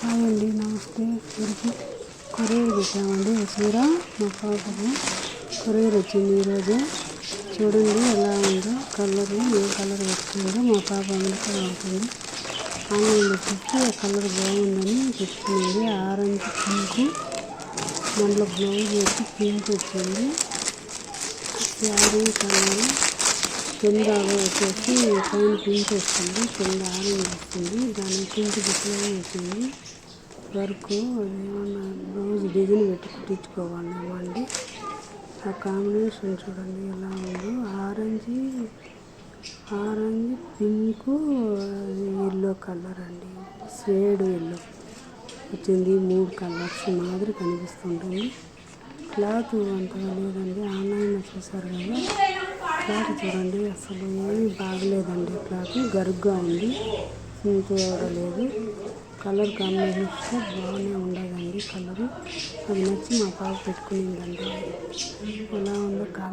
Hi అండి నమస్తే. అందరికీ కొరియర్ పెట్టామండి చీర మా పాపకు కొరియర్ వచ్చింది ఈరోజు. చూడండి ఎలా ఉందో. కలర్ ఏ కలర్ వచ్చిందో మా పాప అందుకే అవుతుంది ఆన్లైన్లో చూసి ఆ కలర్ బాగుందని చెప్తుంది ఆరెంజ్ పింక్ దాంట్లో బ్లౌజ్ వచ్చి పింక్ వచ్చింది. శారీ కలర్ కింద వచ్చేసి పైన పింక్ వస్తుంది కింద ఆరెంజ్ వస్తుంది దాని పింక్ డిస్ప్లే వచ్చింది వర్క్ ఏమన్నా బ్లౌజ్ డిజైన్ పెట్టి కుట్టించుకోవాలేమో అండి ఆ కాంబినేషన్ చూడండి ఎలా ఉందో. Orange orange pink yellow colour అండి. షేడ్ ఎల్లో వచ్చింది మూడు కలర్స్ మాదిరి కనిపిస్తుంటుంది. క్లాత్ అంతగా లేదండి. ఆన్లైన్లో చూసారు కదా. క్లాత్ చూడండి అసలు ఏమీ బాగలేదండి క్లాత్ గరుగ్గా ఉంది స్మూత్ లేదు. కలర్ కాంబినేషన్ బాగానే ఉండదండి కలరు. అది నచ్చి మా పాప పెట్టుకునిందండి. ఎలా ఉందో కా